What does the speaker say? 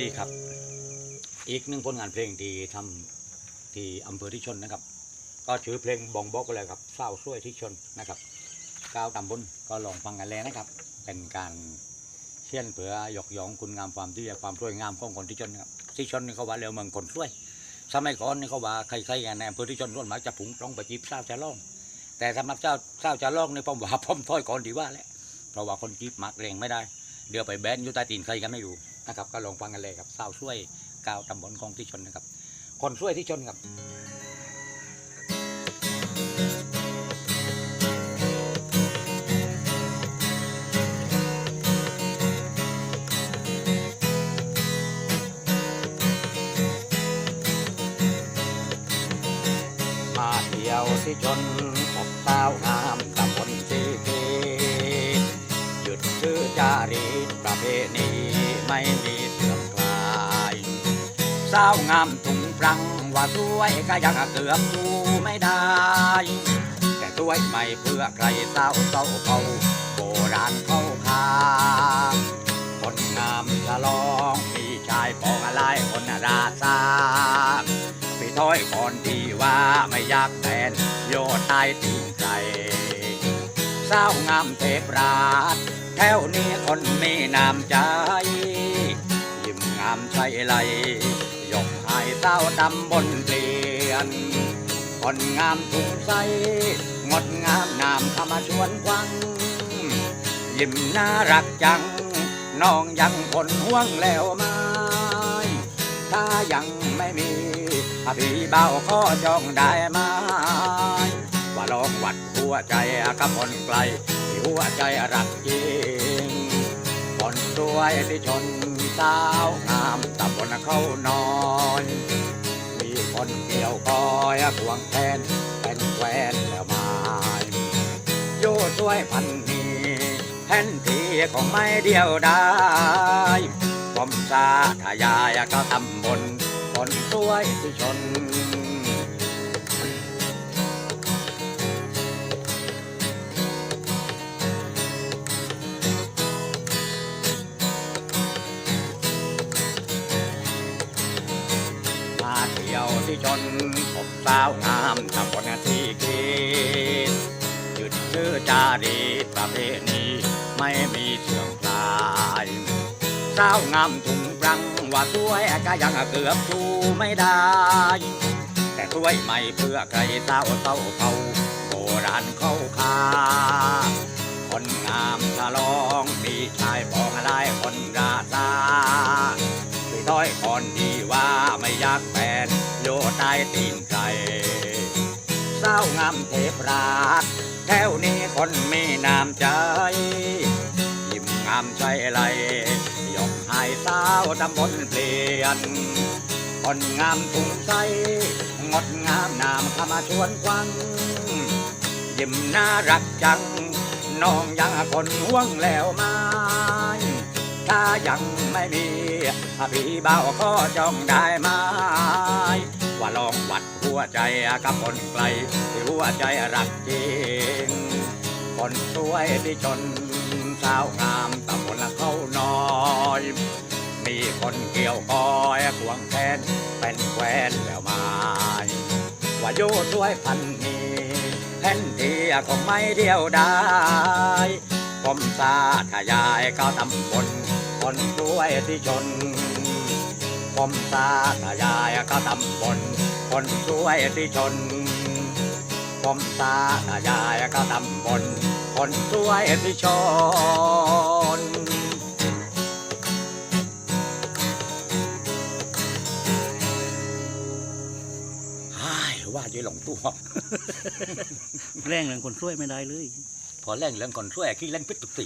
ดีครับ อีกหนึ่งผลงานเพลงที่ทำที่อำเภอที่ชนนะครับ ก็ชื่อเพลงบองบอกกันเลยครับเศร้าช่วยที่ชนนะครับก้าวตำบลก็ลองฟังกันเลยนะครับ เป็นการเชี่ยนเผื่อหยอกยองคุณงามความที่ความสวยงามของคนที่ชนนะครับที่ชนนี่เขาว่าเร็วเมืองคนช่วยสมัยก่อนนี่เขาว่าใครๆกันในอำเภอที่ชนส่วนมาจะผุงตรงไปจีบเศร้าจะล่อง แต่สำหรับเจ้าเศร้าจะล่องในี่ผมว่าผมถอยก่อนดีว่าแหละเพราะว่าคนจีบมักแรงไม่ได้ เดี๋ยวไปแบนอยู่ใต้ตีนใครกันไม่รู้ นะครับก็ลองฟังกันเลยครับสาวช่วยกาวตำบลของที่ชนนะครับ คนช่วยที่ชนครับมาเที่ยวที่ชนพบสาวงามตำบลที่เกตหยุดชื่อจารีตประเพณีไม่ สาวงามถุงปรังว่าสวยก็ยังเกือบสู้ไม่ได้ แต่สวยไม่เพื่อใครสาวเศร้าเขาโบราณเข้าคาคนงามฉลองมีชายปองอะไรคนราซาพี่ถ้อยก่อนที่ว่าไม่อยากแทนโยตายตีนใจสาวงามเทพราชแถวนี้คนมีน้ำใจยิ้มงามใช่ไร ยกให้สาวตำบนเปลี่ยนคนงามถุงใส งดงามนามเข้ามาชวนควัง ยิ้มน่ารักจัง น้องยังคนห่วงแล้วไหมถ้ายังไม่มีพี่เบาขอจองได้ไหมว่าลองวัดหัวใจกับคนไกลที่หัวใจรักจริงคนสวยที่ชนสาวงา เขานอน มีคนเกี่ยวคอยควงแทนเป็นแควนแล้วไม้โย่ช่วยพันนี้แทนที่ของไม่เดียวได้ผมสาทายายก็ตำบนคนช่วยที่ชน ที่ชนพบสาวงามตำบลที่คิดหยุดชื่อจารีตประเพณีไม่มีเสื่อมคลายสาวงามถุงปรังว่าสวยก็ยังเกือบสู้ไม่ได้ แต่สวยไม่เพื่อใครสาวเต้าเขาโบราณเข้าคา ใต้ตีนใครสางามเทพราชแถวนี้คนมีน้ำใจ ยิ้มงามใช่ไรยกให้าตำบลเปลี่ยนคนงามถุงใสงดงามนามเข้ามาชวนควัง ยิ้มน่ารักจัง น้องยังคนห่วงแล้วไหมถ้ายังไม่มีพี่เบาก็จองได้ไหม ว่าลองวัดหัวใจกับคนไกลที่หัวใจรักจริง คนสวยที่จนสาวงามตำบลละเขาน้อย มีคนเกี่ยวคอยควงแขนเป็นแควนแล้วมาว่าโยช่วยพันนี้แผ่นที่คงไม่เดียวได้ผมสาทยายก็ตำบลคนสวยที่ชน ผมสาทยายก็ตำบลคนสวยที่ชน ผมสาธยายก็ตำบลคนสวยที่ชนฮ่ายว่าจะหลงตัวแรงเรื่องคนช่วยไม่ได้เลย พอเล่นเรื่องคนช่วยขี้เล่นพิษตุกติ